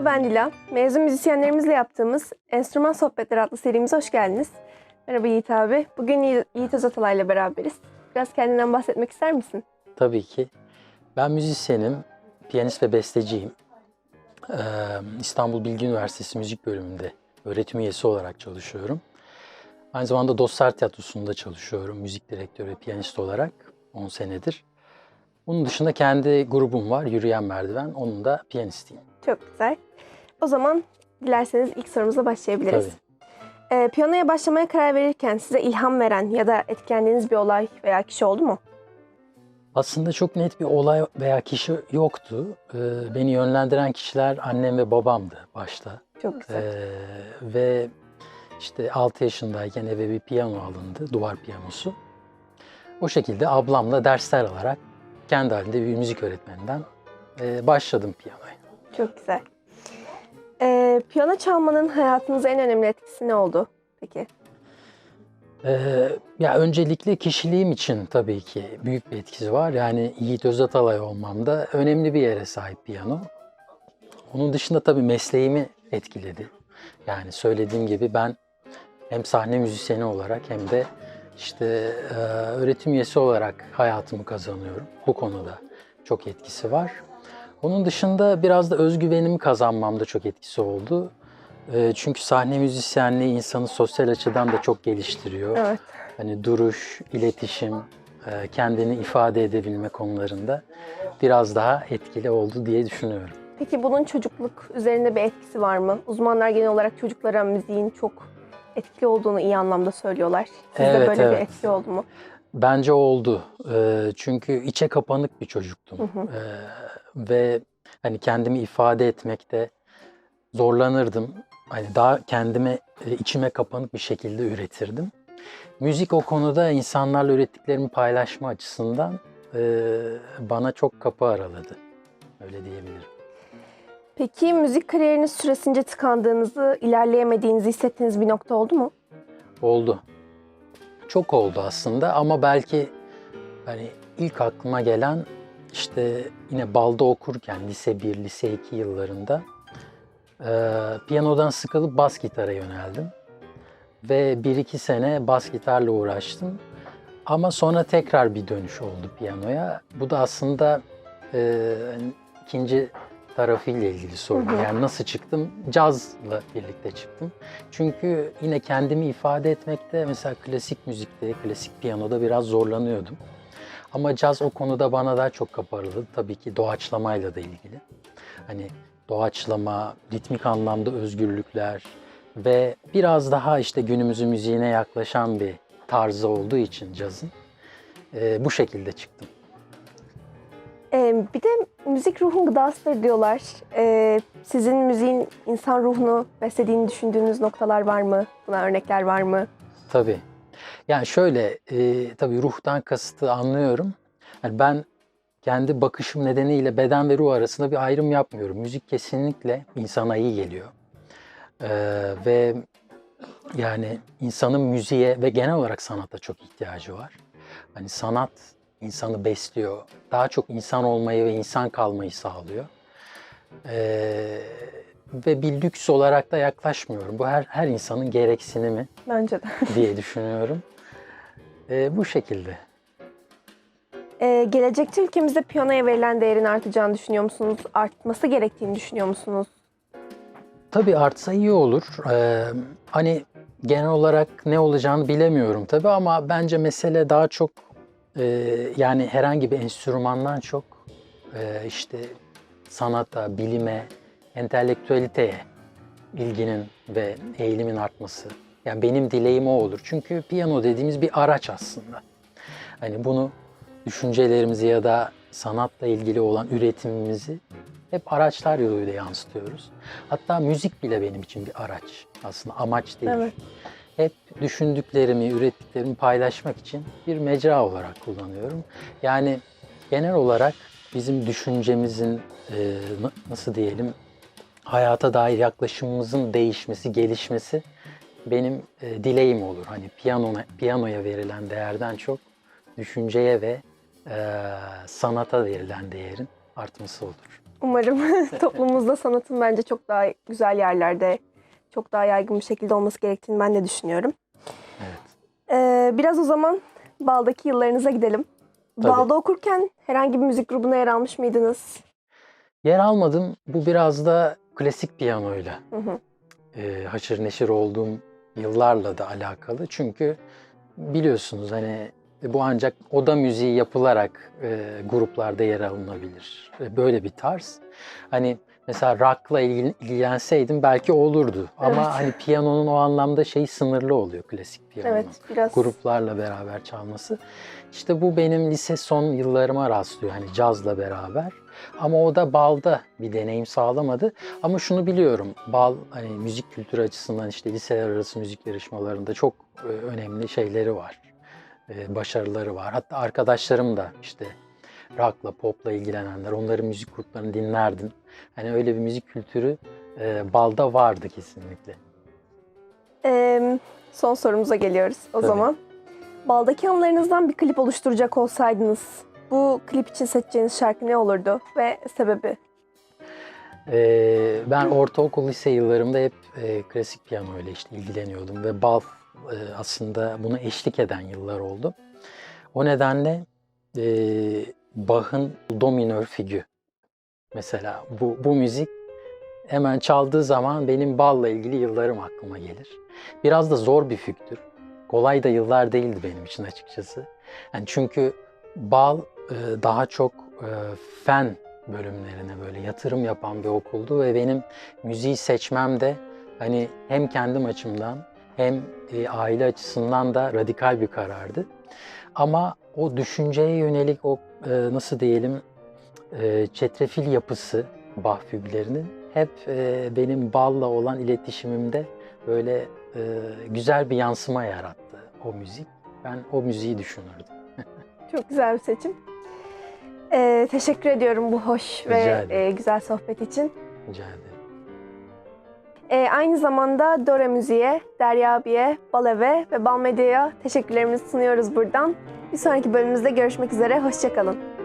Merhaba ben Dila. Mezun müzisyenlerimizle yaptığımız Enstrüman Sohbetleri adlı serimize hoş geldiniz. Merhaba Yiğit abi. Bugün Yi- Yiğit Özatalay ile beraberiz. Biraz kendinden bahsetmek ister misin? Tabii ki. Ben müzisyenim, piyanist ve besteciyim. Ee, İstanbul Bilgi Üniversitesi Müzik Bölümünde öğretim üyesi olarak çalışıyorum. Aynı zamanda Dostlar Tiyatrosu'nda çalışıyorum müzik direktörü piyanist olarak 10 senedir. Bunun dışında kendi grubum var, Yürüyen Merdiven. Onun da piyanistiyim. Çok güzel. O zaman dilerseniz ilk sorumuza başlayabiliriz. Tabii. Ee, piyanoya başlamaya karar verirken size ilham veren ya da etkilendiğiniz bir olay veya kişi oldu mu? Aslında çok net bir olay veya kişi yoktu. Ee, beni yönlendiren kişiler annem ve babamdı başta. Çok güzel. Ee, ve işte 6 yaşındayken eve bir piyano alındı, duvar piyanosu. O şekilde ablamla dersler alarak kendi halinde bir müzik öğretmeninden e, başladım piyanoya. Çok güzel. Ee, piyano çalmanın hayatınıza en önemli etkisi ne oldu peki? Ee, ya öncelikle kişiliğim için tabii ki büyük bir etkisi var. Yani Yiğit Özatalay olmamda önemli bir yere sahip piyano. Onun dışında tabii mesleğimi etkiledi. Yani söylediğim gibi ben hem sahne müzisyeni olarak hem de işte e, öğretim üyesi olarak hayatımı kazanıyorum. Bu konuda çok etkisi var. Onun dışında biraz da özgüvenimi kazanmamda çok etkisi oldu. E, çünkü sahne müzisyenliği insanı sosyal açıdan da çok geliştiriyor. Evet. Hani duruş, iletişim, e, kendini ifade edebilme konularında biraz daha etkili oldu diye düşünüyorum. Peki bunun çocukluk üzerinde bir etkisi var mı? Uzmanlar genel olarak çocuklara müziğin çok etkili olduğunu iyi anlamda söylüyorlar. Sizde Evet, böyle bir evet. etki oldu mu? Bence oldu. E, çünkü içe kapanık bir çocuktum. Hı hı. E, ve hani kendimi ifade etmekte zorlanırdım. Hani daha kendime içime kapanık bir şekilde üretirdim. Müzik o konuda insanlarla ürettiklerimi paylaşma açısından e, bana çok kapı araladı. Öyle diyebilirim. Peki müzik kariyeriniz süresince tıkandığınızı, ilerleyemediğinizi hissettiğiniz bir nokta oldu mu? Oldu. Çok oldu aslında ama belki hani ilk aklıma gelen işte yine balda okurken lise 1, lise 2 yıllarında eee, piyanodan sıkılıp bas gitara yöneldim. Ve 1-2 sene bas gitarla uğraştım. Ama sonra tekrar bir dönüş oldu piyanoya. Bu da aslında hani ikinci tarafıyla ilgili hı. Yani nasıl çıktım? Cazla birlikte çıktım. Çünkü yine kendimi ifade etmekte mesela klasik müzikte, klasik piyanoda biraz zorlanıyordum. Ama caz o konuda bana daha çok kaparıldı. Tabii ki doğaçlamayla da ilgili. Hani doğaçlama, ritmik anlamda özgürlükler ve biraz daha işte günümüzün müziğine yaklaşan bir tarzı olduğu için cazın eee, bu şekilde çıktım. Bir de müzik ruhun gıdasıdır diyorlar. Ee, sizin müziğin insan ruhunu beslediğini düşündüğünüz noktalar var mı? Buna örnekler var mı? Tabii. Yani şöyle, e, tabii ruhtan kasıtı anlıyorum. Yani ben kendi bakışım nedeniyle beden ve ruh arasında bir ayrım yapmıyorum. Müzik kesinlikle insana iyi geliyor. Ee, ve yani insanın müziğe ve genel olarak sanata çok ihtiyacı var. Hani sanat insanı besliyor. Daha çok insan olmayı ve insan kalmayı sağlıyor. Ee, ve bir lüks olarak da yaklaşmıyorum. Bu her her insanın gereksinimi Bence de. diye düşünüyorum. Ee, bu şekilde. Ee, gelecekte ülkemizde piyanoya verilen değerin artacağını düşünüyor musunuz? Artması gerektiğini düşünüyor musunuz? Tabii artsa iyi olur. Ee, hani genel olarak ne olacağını bilemiyorum tabii ama bence mesele daha çok e, yani herhangi bir enstrümandan çok e, işte sanata, bilime, entelektüeliteye ilginin ve eğilimin artması. Yani benim dileğim o olur. Çünkü piyano dediğimiz bir araç aslında. Hani bunu düşüncelerimizi ya da sanatla ilgili olan üretimimizi hep araçlar yoluyla yansıtıyoruz. Hatta müzik bile benim için bir araç. Aslında amaç değil. Evet. Hep düşündüklerimi, ürettiklerimi paylaşmak için bir mecra olarak kullanıyorum. Yani genel olarak bizim düşüncemizin e, na- nasıl diyelim hayata dair yaklaşımımızın değişmesi, gelişmesi benim e, dileğim olur. Hani piyanoya, piyanoya verilen değerden çok düşünceye ve e, sanata verilen değerin artması olur. Umarım toplumumuzda sanatın bence çok daha güzel yerlerde, çok daha yaygın bir şekilde olması gerektiğini ben de düşünüyorum. Evet. Ee, biraz o zaman Bal'daki yıllarınıza gidelim. Tabii. Bal'da okurken herhangi bir müzik grubuna yer almış mıydınız? Yer almadım. Bu biraz da klasik piyanoyla Hı hı. e, haşır neşir olduğum yıllarla da alakalı. Çünkü biliyorsunuz hani bu ancak oda müziği yapılarak e, gruplarda yer alınabilir. E, böyle bir tarz. Hani mesela rock'la ilgil- ilgilenseydim belki olurdu. Ama Evet. hani piyanonun o anlamda şey sınırlı oluyor klasik piyanonun. Evet, biraz gruplarla beraber çalması. İşte bu benim lise son yıllarıma rastlıyor hani cazla beraber. Ama o da balda bir deneyim sağlamadı. Ama şunu biliyorum. Bal hani müzik kültürü açısından işte liseler arası müzik yarışmalarında çok e, önemli şeyleri var. E, başarıları var. Hatta arkadaşlarım da işte rock'la, pop'la ilgilenenler, onların müzik gruplarını dinlerdim. Hani öyle bir müzik kültürü e, balda vardı kesinlikle. Ee, son sorumuza geliyoruz o Tabii. zaman. Bal'daki anılarınızdan bir klip oluşturacak olsaydınız bu klip için seçeceğiniz şarkı ne olurdu ve sebebi? Ee, ben ortaokul lise yıllarımda hep e, klasik piyano ile işte ilgileniyordum ve bal e, aslında buna eşlik eden yıllar oldu. O nedenle e, Bach'ın Do minör figü mesela bu, bu müzik hemen çaldığı zaman benim balla ilgili yıllarım aklıma gelir. Biraz da zor bir füktür. Kolay da yıllar değildi benim için açıkçası. Yani çünkü bal e, daha çok e, fen bölümlerine böyle yatırım yapan bir okuldu ve benim müziği seçmem de hani hem kendim açımdan hem e, aile açısından da radikal bir karardı. Ama o düşünceye yönelik o e, nasıl diyelim e, çetrefil yapısı Bach füglerinin hep e, benim balla olan iletişimimde böyle e, güzel bir yansıma yarattı o müzik. Ben o müziği düşünürdüm. Çok güzel bir seçim. Ee, teşekkür ediyorum bu hoş Rica ve ederim. e, güzel sohbet için. Rica ederim. Ee, aynı zamanda Dora Müziğe, Derya abiye, Baleve ve Bal Medya'ya teşekkürlerimizi sunuyoruz buradan. Bir sonraki bölümümüzde görüşmek üzere, hoşçakalın.